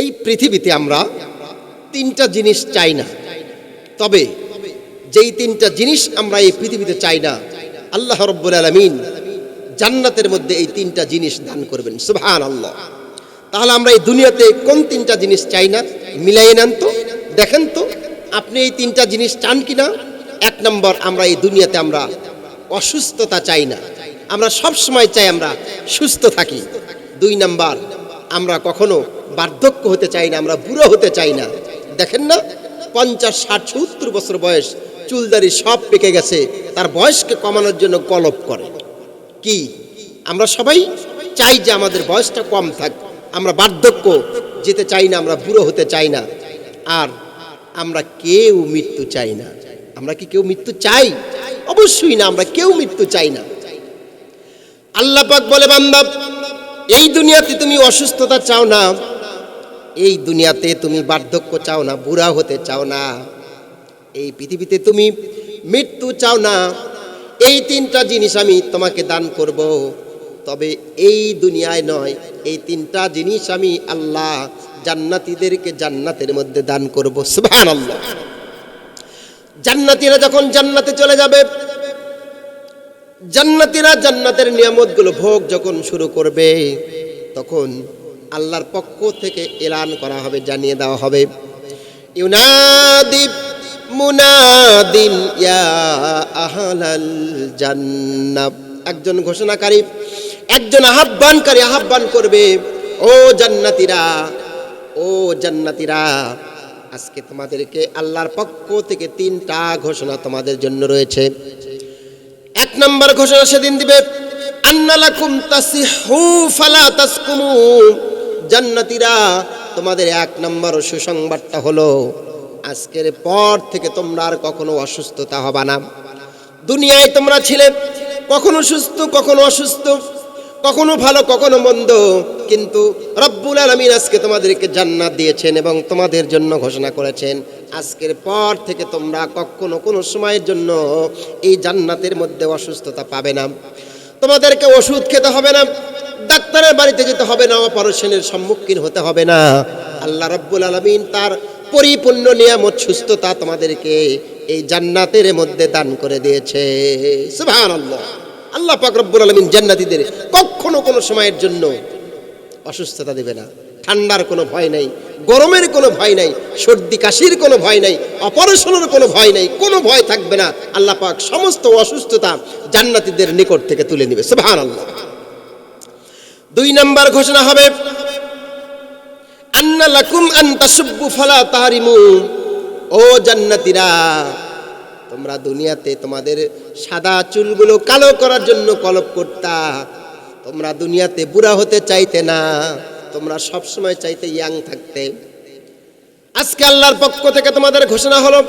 এই পৃথিবীতে আমরা তিনটা জিনিস চাই না। তবে যেই তিনটা জিনিস আমরা এই পৃথিবীতে চাই না, আল্লাহ রব্বুল আলমিন জান্নাতের মধ্যে এই তিনটা জিনিস দান করবেন। সুবহান আল্লাহ তাহলে আমরা এই দুনিয়াতে কোন তিনটা জিনিস চাই না? মিলাই নেন তো, দেখেন তো, আপনি এই তিনটা জিনিস চান কি না এক নম্বর, আমরা এই দুনিয়াতে আমরা অসুস্থতা চাই না। আমরা সব সময় চাই আমরা সুস্থ থাকি। দুই নাম্বার, আমরা কখনো বার্ধক্য হতে চাই না, আমরা বুড়ো হতে চাই না। দেখেন না, পঞ্চাশ, ষাট, সত্তর বছর বয়স, চুলদারি সব পেকে গেছে, তার বয়সকে কমানোর জন্য গলপ করে। কি? আমরা সবাই চাই যে আমাদের বয়সটা কম থাক, আমরা বার্ধক্য যেতে চাই না, আমরা বুড়ো হতে চাই না। আর আমরা কেউ মৃত্যু চাই না। আমরা কি কেউ মৃত্যু চাই? অবশ্যই না, আমরা কেউ মৃত্যু চাই না। আল্লাহ পাক বলে, বান্দা, এই দুনিয়াতে তুমি অসুস্থতা চাও না এই দুনিয়াতে তুমি বার্ধক্য চাও না, বুড়া হতে চাও না। এই পৃথিবীতে তুমি মৃত্যু চাও না। এই তিনটা জিনিস আমি তোমাকে দান করব। তবে এই দুনিয়ায় নয়, এই তিনটা জিনিস আমি আল্লাহ জান্নাতীদেরকে জান্নাতের মধ্যে দান করব। সুবহানাল্লাহ। জান্নাতীরা যখন জান্নাতে চলে যাবে, জান্নাতীরা জান্নাতের নিয়ামতগুলো ভোগ যখন শুরু করবে, তখন আল্লাহর পক্ষ থেকে এলান করা হবে, জানিয়ে দেওয়া হবে। ইউনাদি মুনাদিন, ইয়া আহলাল একজন ঘোষণাকারী, একজন আহ্বানকারী আহ্বান করবে, ও জান্নাতীরা ও জান্নাতীরা, আজকে তোমাদেরকে আল্লাহর পক্ষ থেকে তিনটা ঘোষণা তোমাদের জন্য রয়েছে। এক নম্বর ঘোষণা সেদিন দিবে, আন্নালাকুম তাসিহু ফালা তাসকুমু জান্নাতীরা, তোমাদের এক নম্বর সুসংবাদটা হলো, আজকের পর থেকে তোমরা আর কখনো অসুস্থতা হবে না। দুনিয়ায় তোমরা ছিলে, কখনো সুস্থ, কখনো অসুস্থ, কখনো ভালো, কখনো মন্দ, কিন্তু রব্বুল আলমিন আজকে তোমাদেরকে জান্নাত দিয়েছেন এবং তোমাদের জন্য ঘোষণা করেছেন, আজকের পর থেকে তোমরা কখনো কোনো সময়ের জন্য এই জান্নাতের মধ্যে অসুস্থতা পাবে না। তোমাদেরকে ওষুধ খেতে হবে না ডাক্তারের বাড়িতে যেতে হবে না, অপারেশনের সম্মুখীন হতে হবে না। আল্লাহ রব্বুল আলমিন তার পরিপূর্ণ নিয়ামত, সুস্থতা তোমাদেরকে এই জান্নাতের মধ্যে দান করে দিয়েছে। আল্লাহ পাক রব্বুল আলমিন জান্নাতীদের কখনো কোনো সময়ের জন্য অসুস্থতা দেবে না। ঠান্ডার কোনো ভয় নাই, গরমের কোনো ভয় নাই, সর্দি কাশির কোনো ভয় নাই, অপারেশনের কোনো ভয় নাই, কোনো ভয় থাকবে না। আল্লাহ পাক সমস্ত অসুস্থতা জান্নাতীদের নিকট থেকে তুলে নেবে সুবহানাল্লাহ। দুই নাম্বার ঘোষণা হবে, আন্না লাকুম আন ফালা তাহারিমু ও জান্নাতীরা, তোমরা দুনিয়াতে তোমাদের সাদা চুলগুলো কালো করার জন্য কলপ করতা। তোমরা দুনিয়াতে বুড়া হতে চাইতে না, তোমরা সব সময় চাইতে ইয়াং থাকতে। আজকে আল্লাহর পক্ষ থেকে তোমাদের ঘোষণা হলো,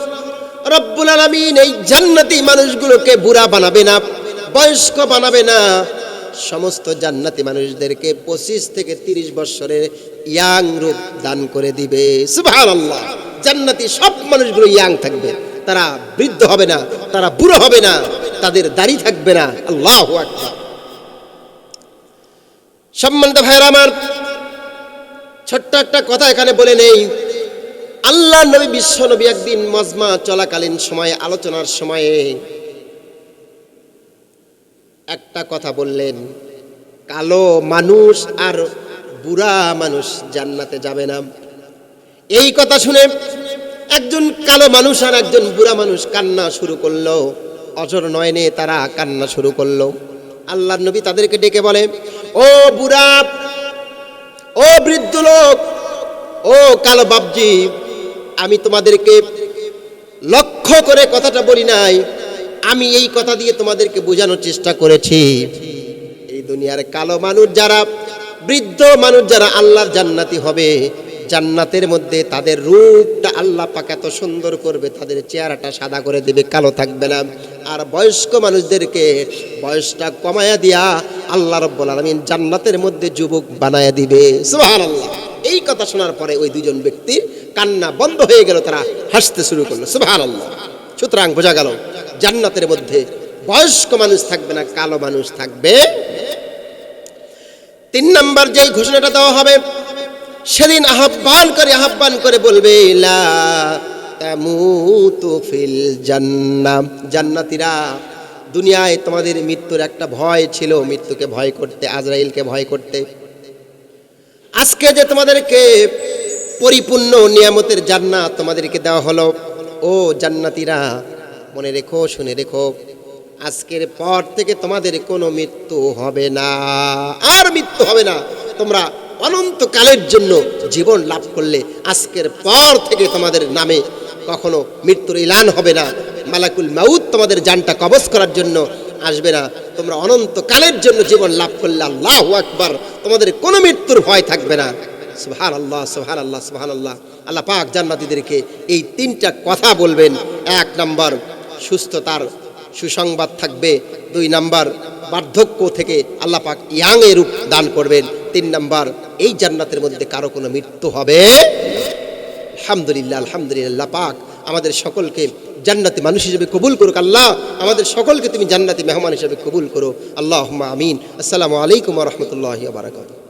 রব্বুল আলামিন এই জান্নাতি মানুষগুলোকে বুড়া বানাবে না, বয়স্ক বানাবে না সমস্ত জান্নাতি মানুষদেরকে পঁচিশ থেকে তিরিশ বছরের ইয়াং রূপ দান করে দিবে। জান্নাতি সব মানুষগুলো ইয়াং থাকবে। তারা বৃদ্ধ হবে না, তারা বুড়ো হবে না, তাদের দাড়ি থাকবে না। আল্লাহ সম্মানিত ভাইরা আমার, ছোট্ট একটা কথা এখানে বলে নেই। আল্লাহ নবী বিশ্ব নবী একদিন মজমা চলাকালীন সময়ে, আলোচনার সময়ে একটা কথা বললেন, কালো মানুষ আর বুড়া মানুষ জান্নাতে যাবে না। এই কথা শুনে একজন কালো মানুষ আর একজন বুড়া মানুষ কান্না শুরু করল। অজর নয়নে তারা কান্না শুরু করল। আল্লাহ নবী তাদেরকে ডেকে বলে, ও বুড়া, ও বৃদ্ধ লোক, ও কালো বাবজি আমি তোমাদেরকে লক্ষ্য করে কথাটা বলি নাই। আমি এই কথা দিয়ে তোমাদেরকে বোঝানোর চেষ্টা করেছি। এই দুনিয়ার কালো মানুষ যারা, বৃদ্ধ মানুষ যারা আল্লাহর জান্নাতি হবে, জান্নাতের মধ্যে তাদের রূপটা আল্লাহ পাক এত সুন্দর করবে, তাদের চেহারাটা সাদা করে দিবে, কালো থাকবে না। আর বয়স্ক মানুষদেরকে বয়সটা কমায়া দিয়া আল্লাহ রব্বুল আলমিন জান্নাতের মধ্যে যুবক বানায়া দিবে। সুবহানাল্লাহ। এই কথা শোনার পরে ওই দুজন ব্যক্তির কান্না বন্ধ হয়ে গেল, তারা হাসতে শুরু করল। সুবহানাল্লাহ। সুতরাং বোঝা গেল, জান্নাতের মধ্যে বয়স্ক মানুষ থাকবে না, কালো মানুষ থাকবে। তিন নাম্বার যে ঘোষণাটা দেওয়া হবে, সেদিন আহ্বান করে আহ্বান করে বলবে জান্নাতীরা, দুনিয়ায় তোমাদের মৃত্যুর একটা ভয় ছিল, মৃত্যুকে ভয় করতে, আজরাইলকে ভয় করতে। আজকে যে তোমাদেরকে পরিপূর্ণ নিয়ামতের জান্নাত তোমাদেরকে দেওয়া হলো ও জান্নাতীরা, মনে রেখো, শুনে রেখো, আজকের পর থেকে তোমাদের কোনো মৃত্যু হবে না। আর মৃত্যু হবে না। তোমরা অনন্তকালের জন্য জীবন লাভ করলে আজকের পর থেকে তোমাদের নামে কখনো মৃত্যুর ইলান হবে না। মালাকুল মাউদ তোমাদের জানটা কবজ করার জন্য আসবে না। তোমরা অনন্তকালের জন্য জীবন লাভ করলে আল্লাহ আকবার। তোমাদের কোনো মৃত্যুর ভয় থাকবে না। সুহান আল্লাহ সুহান আল্লাহ সুহান আল্লাহ আল্লাহ পাক জান্নাতীদেরকে এই তিনটা কথা বলবেন। এক নাম্বার, সুস্থতার সুসংবাদ থাকবে। দুই নাম্বার, বার্ধক্য থেকে আল্লাহ পাক ইয়াং এর রূপ দান করবেন। তিন নাম্বার, এই জান্নাতের মধ্যে কারও কোনো মৃত্যু হবে? আলহামদুলিল্লাহ আলহামদুলিল্লাহ পাক আমাদের সকলকে জান্নাতি মানুষ হিসেবে কবুল করুক আল্লাহ। আমাদের সকলকে তুমি জান্নাতি মেহমান হিসেবে কবুল করো। আল্লাহ আমিন। আসসালামু আলাইকুম রহমতুল্লাহ বারাকাতুহ।